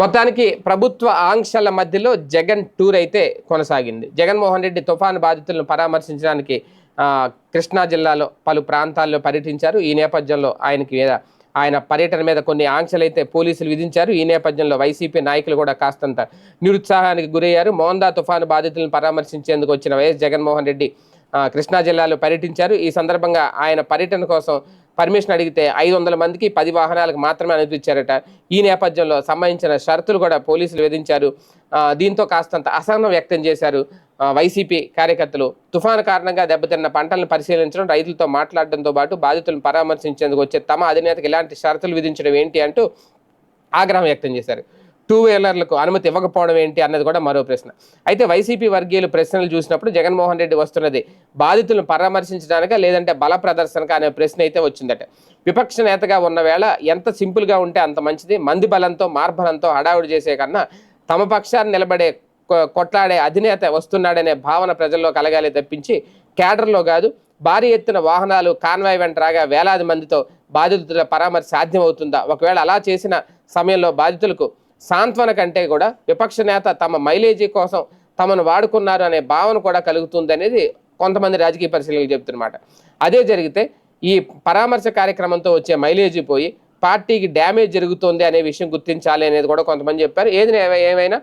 మొత్తానికి ప్రభుత్వ ఆంక్షల మధ్యలో జగన్ టూర్ అయితే కొనసాగింది. జగన్మోహన్ రెడ్డి తుఫాను బాధితులను పరామర్శించడానికి కృష్ణా జిల్లాలో పలు ప్రాంతాల్లో పర్యటించారు. ఈ నేపథ్యంలో ఆయనకి మీద ఆయన పర్యటన మీద కొన్ని ఆంక్షలు అయితే పోలీసులు విధించారు. ఈ నేపథ్యంలో వైసీపీ నాయకులు కూడా కాస్తంత నిరుత్సాహానికి గురయ్యారు. మోందా తుఫాను బాధితులను పరామర్శించేందుకు వచ్చిన వైఎస్ జగన్మోహన్ రెడ్డి కృష్ణా జిల్లాలో పర్యటించారు. ఈ సందర్భంగా ఆయన పర్యటన కోసం పర్మిషన్ అడిగితే ఐదు వందల మందికి పది వాహనాలకు మాత్రమే అనుమతిచ్చారట. ఈ నేపథ్యంలో సంబంధించిన షరతులు కూడా పోలీసులు విధించారు. దీంతో కాస్తంత అసహనం వ్యక్తం చేశారు వైసీపీ కార్యకర్తలు. తుఫాను కారణంగా దెబ్బతిన్న పంటలను పరిశీలించడం రైతులతో మాట్లాడడంతో పాటు బాధితులను పరామర్శించేందుకు వచ్చే తమ అధినేతకు ఇలాంటి షరతులు విధించడం ఏంటి అంటూ ఆగ్రహం వ్యక్తం చేశారు. టూ వీలర్లకు అనుమతి ఇవ్వకపోవడం ఏంటి అన్నది కూడా మరో ప్రశ్న. అయితే వైసీపీ వర్గీయులు ప్రశ్నలు చూసినప్పుడు జగన్మోహన్ రెడ్డి వస్తున్నది బాధితులను పరామర్శించడానిక లేదంటే బల ప్రదర్శనక అనే ప్రశ్న అయితే వచ్చిందట. విపక్ష నేతగా ఉన్న వేళ ఎంత సింపుల్గా ఉంటే అంత మంచిది. మంది బలంతో మార్బలంతో హడావుడి చేసే కన్నా తమ పక్షాన్ని నిలబడే కొ- కొట్లాడే అధినేత వస్తున్నాడనే భావన ప్రజల్లో కలగాలి తప్పించి కేడర్లో కాదు భారీ ఎత్తున వాహనాలు కాన్వాయ్ వెంట రాగా వేలాది మందితో బాధితుల పరామర్శ సాధ్యమవుతుందా? ఒకవేళ అలా చేసిన సమయంలో బాధితులకు సాంత్వన కంటే కూడా విపక్ష నేత తమ మైలేజీ కోసం తమను వాడుకున్నారు అనే భావన కూడా కలుగుతుంది అనేది కొంతమంది రాజకీయ పరిశీలకులు చెప్తున్నమాట అదే జరిగితే ఈ పరామర్శ కార్యక్రమంతో వచ్చే మైలేజీ పోయి పార్టీకి డ్యామేజ్ జరుగుతుంది అనే విషయం గుర్తించాలి అనేది కూడా కొంతమంది చెప్పారు. ఏది ఏమైనా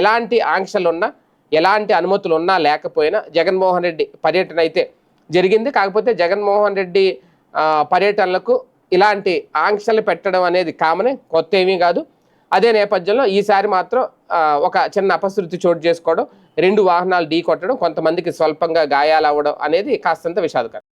ఎలాంటి ఆంక్షలు ఉన్నా ఎలాంటి అనుమతులు ఉన్నా లేకపోయినా జగన్మోహన్ రెడ్డి పర్యటన అయితే జరిగింది. కాకపోతే జగన్మోహన్ రెడ్డి పర్యటనలకు ఇలాంటి ఆంక్షలు పెట్టడం అనేది కామనే కొత్త ఏమీ కాదు. అదే నేపథ్యంలో ఈసారి మాత్రం ఒక చిన్న అపశృతి చోటు చేసుకోవడం రెండు వాహనాలు ఢీ కొట్టడం కొంతమందికి స్వల్పంగా గాయాలు అవ్వడం అనేది కాస్తంత విషాదకరం.